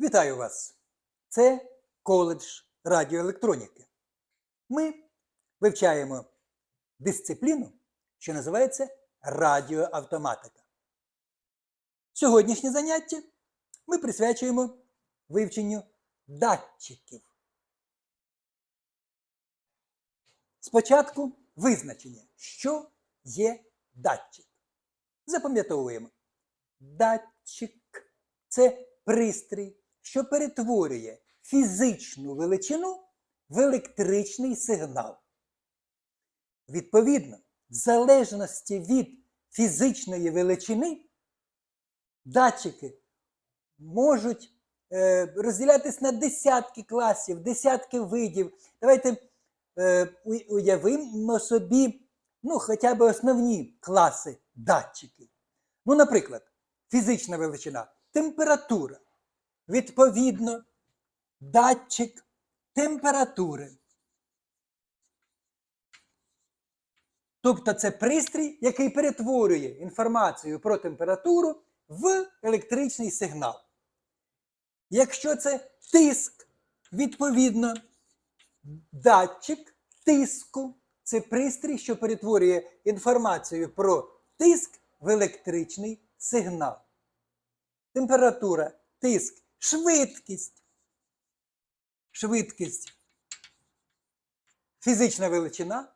Вітаю вас! Це коледж радіоелектроніки. Ми вивчаємо дисципліну, що називається радіоавтоматика. Сьогоднішнє заняття ми присвячуємо вивченню датчиків. Спочатку визначення, що є датчик. Запам'ятовуємо. Датчик це пристрій, що перетворює фізичну величину в електричний сигнал. Відповідно, в залежності від фізичної величини, датчики можуть е, розділятись на десятки класів, десятки видів. Давайте е, уявимо собі ну, хоча б основні класи датчиків. Ну, наприклад, фізична величина, температура. Відповідно, датчик температури. Тобто це пристрій, який перетворює інформацію про температуру в електричний сигнал. Якщо це тиск, відповідно, датчик тиску це пристрій, що перетворює інформацію про тиск в електричний сигнал. Температура, тиск, швидкість. Швидкість фізична величина.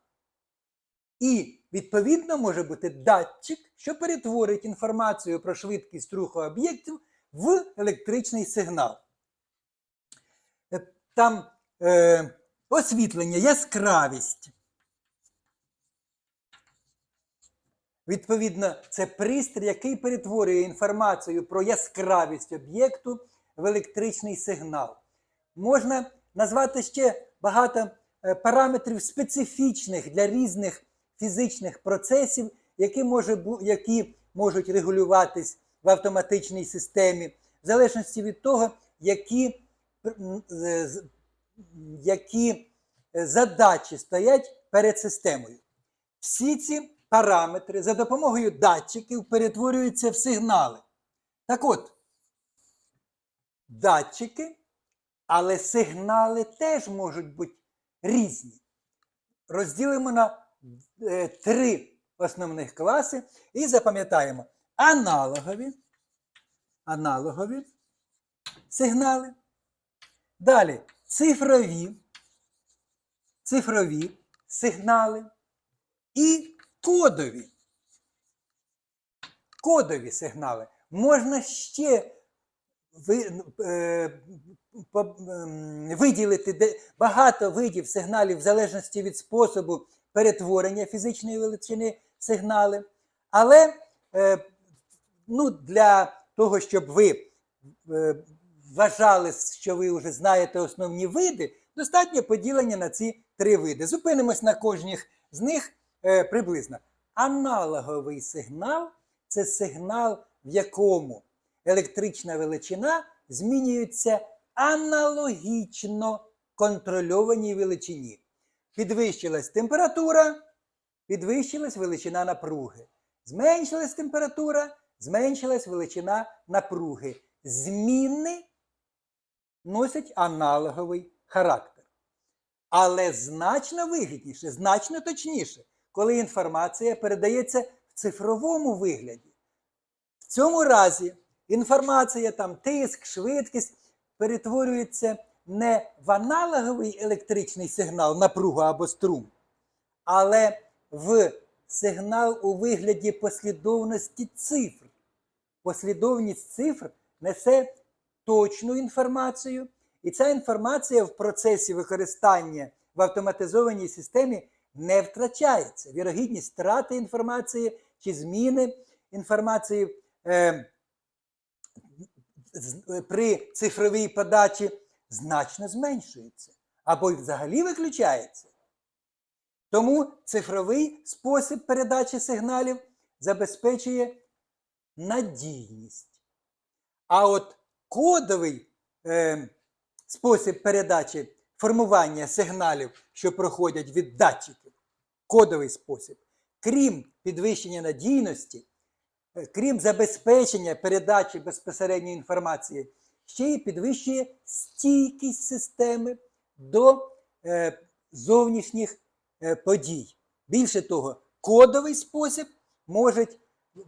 І, відповідно, може бути датчик, що перетворить інформацію про швидкість руху об'єктів в електричний сигнал. Е, Там е, освітлення, яскравість. Відповідно, це пристрій, який перетворює інформацію про яскравість об'єкту в електричний сигнал. Можна назвати ще багато е, параметрів специфічних для різних фізичних процесів, які, може, які можуть регулюватись в автоматичній системі, в залежності від того, які, які е, задачі стоять перед системою. Всі ці параметри за допомогою датчиків перетворюються в сигнали. Так от, датчики, але сигнали теж можуть бути різні. Розділимо на е, три основних класи і запам'ятаємо аналогові, аналогові сигнали. Далі цифрові, цифрові сигнали і кодові. Кодові сигнали. Можна ще виділити багато видів сигналів в залежності від способу перетворення фізичної величини сигнали. Але е, ну, для того, щоб ви е, вважали, що ви вже знаєте основні види, достатньо поділення на ці три види. Зупинимось на кожній з них е, приблизно. Аналоговий сигнал це сигнал, в якому електрична величина змінюється аналогічно контрольованій величині. Підвищилась температура, підвищилась величина напруги. Зменшилась температура, зменшилась величина напруги. Зміни носять аналоговий характер. Але значно вигідніше, значно точніше, коли інформація передається в цифровому вигляді. В цьому разі інформація, там тиск, швидкість перетворюється не в аналоговий електричний сигнал, напругу або струм, але в сигнал у вигляді послідовності цифр. Послідовність цифр несе точну інформацію, і ця інформація в процесі використання в автоматизованій системі не втрачається. Вірогідність втрати інформації чи зміни інформації е, при цифровій подачі значно зменшується або й взагалі виключається. Тому цифровий спосіб передачі сигналів забезпечує надійність. А от кодовий е, спосіб передачі формування сигналів, що проходять від датчиків, кодовий спосіб, крім підвищення надійності, е, крім забезпечення передачі безпосередньої інформації, ще й підвищує стійкість системи до е, зовнішніх е, подій. Більше того, кодовий спосіб може,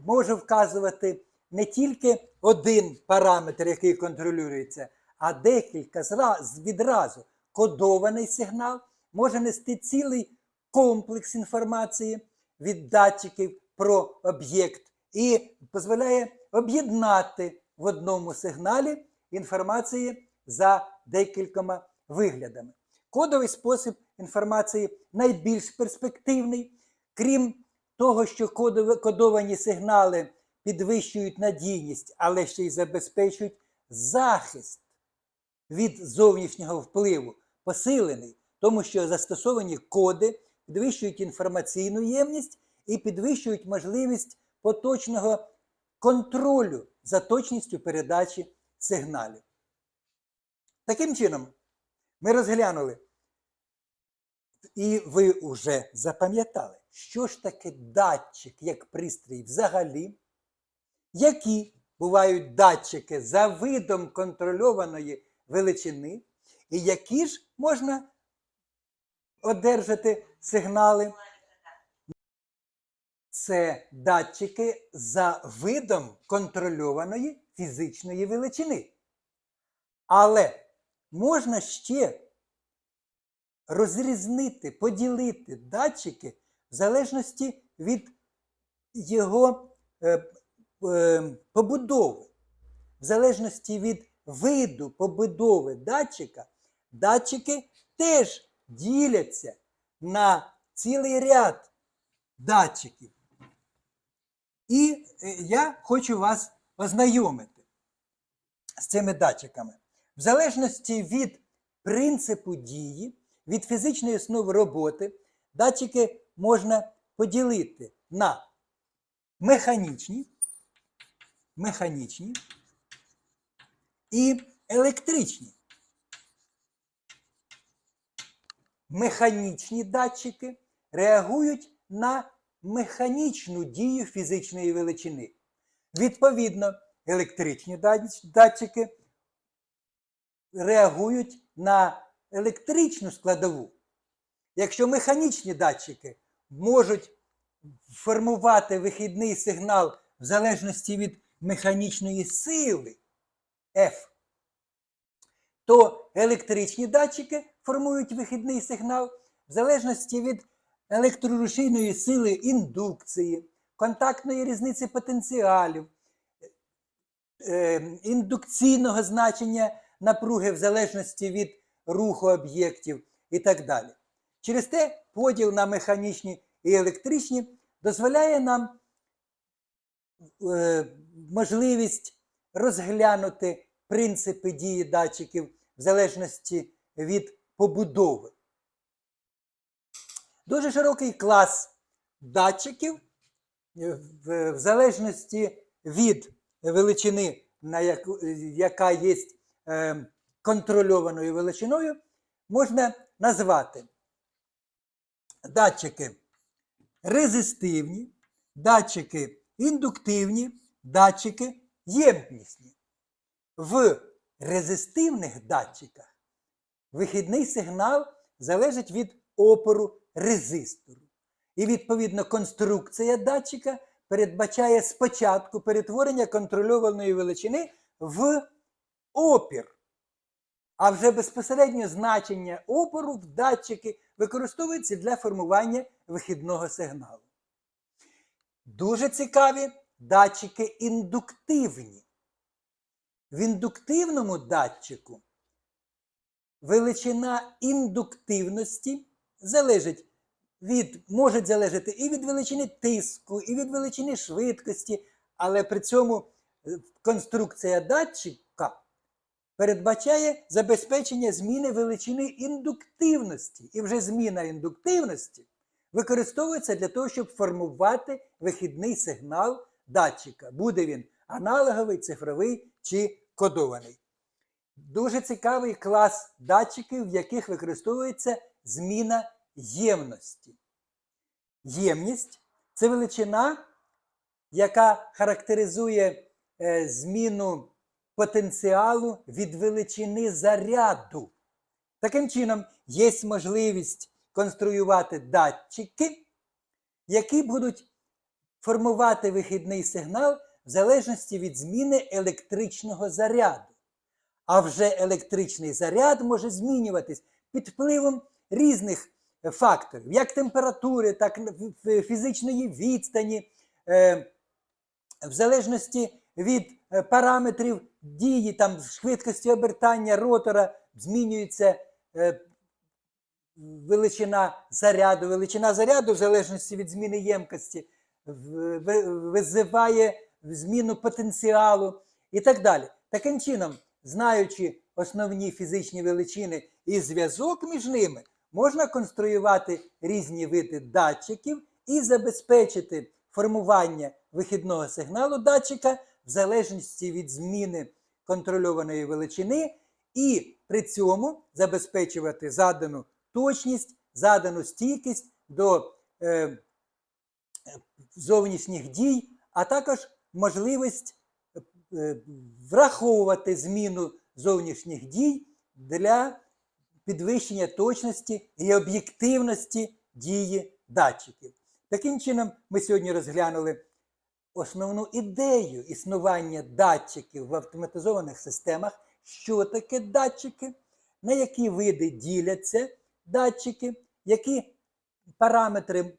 може вказувати не тільки один параметр, який контролюється, а декілька відразу. Кодований сигнал може нести цілий комплекс інформації від датчиків про об'єкт і дозволяє об'єднати в одному сигналі інформації за декількома виглядами. Кодовий спосіб інформації найбільш перспективний, крім того, що кодовані сигнали підвищують надійність, але ще й забезпечують захист від зовнішнього впливу, посилений, тому що застосовані коди підвищують інформаційну ємність і підвищують можливість поточного контролю за точністю передачі сигналів. Таким чином, ми розглянули, і ви вже запам'ятали, що ж таке датчик як пристрій взагалі, які бувають датчики за видом контрольованої величини, і які ж можна одержати сигнали. Це датчики за видом контрольованої фізичної величини. Але можна ще розрізнити, поділити датчики в залежності від його е, е, побудови. В залежності від виду побудови датчика, датчики теж діляться на цілий ряд датчиків. І е, я хочу вас ознайомити з цими датчиками. В залежності від принципу дії, від фізичної основи роботи, датчики можна поділити на механічні, механічні і електричні. Механічні датчики реагують на механічну дію фізичної величини. Відповідно, електричні датчики реагують на електричну складову. Якщо механічні датчики можуть формувати вихідний сигнал в залежності від механічної сили F, то електричні датчики формують вихідний сигнал в залежності від електрорушійної сили індукції, контактної різниці потенціалів, е, індукційного значення напруги в залежності від руху об'єктів і так далі. Через те поділ на механічні і електричні дозволяє нам е, можливість розглянути принципи дії датчиків в залежності від побудови. Дуже широкий клас датчиків е, в, залежності від величини, на яку, яка є е, контрольованою величиною, можна назвати датчики резистивні, датчики індуктивні, датчики ємнісні. В резистивних датчиках вихідний сигнал залежить від опору резистору. І, відповідно, конструкція датчика передбачає спочатку перетворення контрольованої величини в опір. А вже безпосередньо значення опору в датчики використовується для формування вихідного сигналу. Дуже цікаві датчики індуктивні. В індуктивному датчику величина індуктивності залежить від, може залежати і від величини тиску, і від величини швидкості, але при цьому е, конструкція датчика передбачає забезпечення зміни величини індуктивності. І вже зміна індуктивності використовується для того, щоб формувати вихідний сигнал датчика. Буде він аналоговий, цифровий чи кодований. Дуже цікавий клас датчиків, в яких використовується зміна ємності. Ємність це величина, яка характеризує е, зміну потенціалу від величини заряду. Таким чином, є можливість конструювати датчики, які будуть формувати вихідний сигнал в залежності від зміни електричного заряду. А вже електричний заряд може змінюватись під впливом різних факторів, як температури, так і фізичної відстані, е, в залежності від е, параметрів дії, там швидкості обертання ротора змінюється е, величина заряду. Величина заряду, в залежності від зміни ємкості, визиває зміну потенціалу і так далі. Таким чином, знаючи основні фізичні величини і зв'язок між ними, можна конструювати різні види датчиків і забезпечити формування вихідного сигналу датчика в залежності від зміни контрольованої величини, і при цьому забезпечувати задану точність, задану стійкість до е, зовнішніх дій, а також можливість е, враховувати зміну зовнішніх дій для підвищення точності і об'єктивності дії датчиків. Таким чином, ми сьогодні розглянули основну ідею існування датчиків в автоматизованих системах, що таке датчики, на які види діляться датчики, які параметри,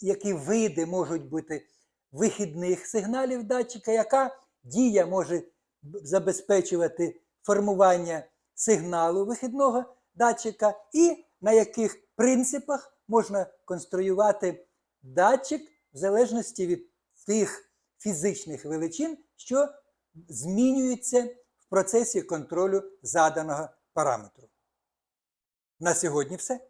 які види можуть бути вихідних сигналів датчика, яка дія може забезпечувати формування сигналу вихідного датчика, і на яких принципах можна конструювати датчик в залежності від тих фізичних величин, що змінюються в процесі контролю заданого параметру. На сьогодні все.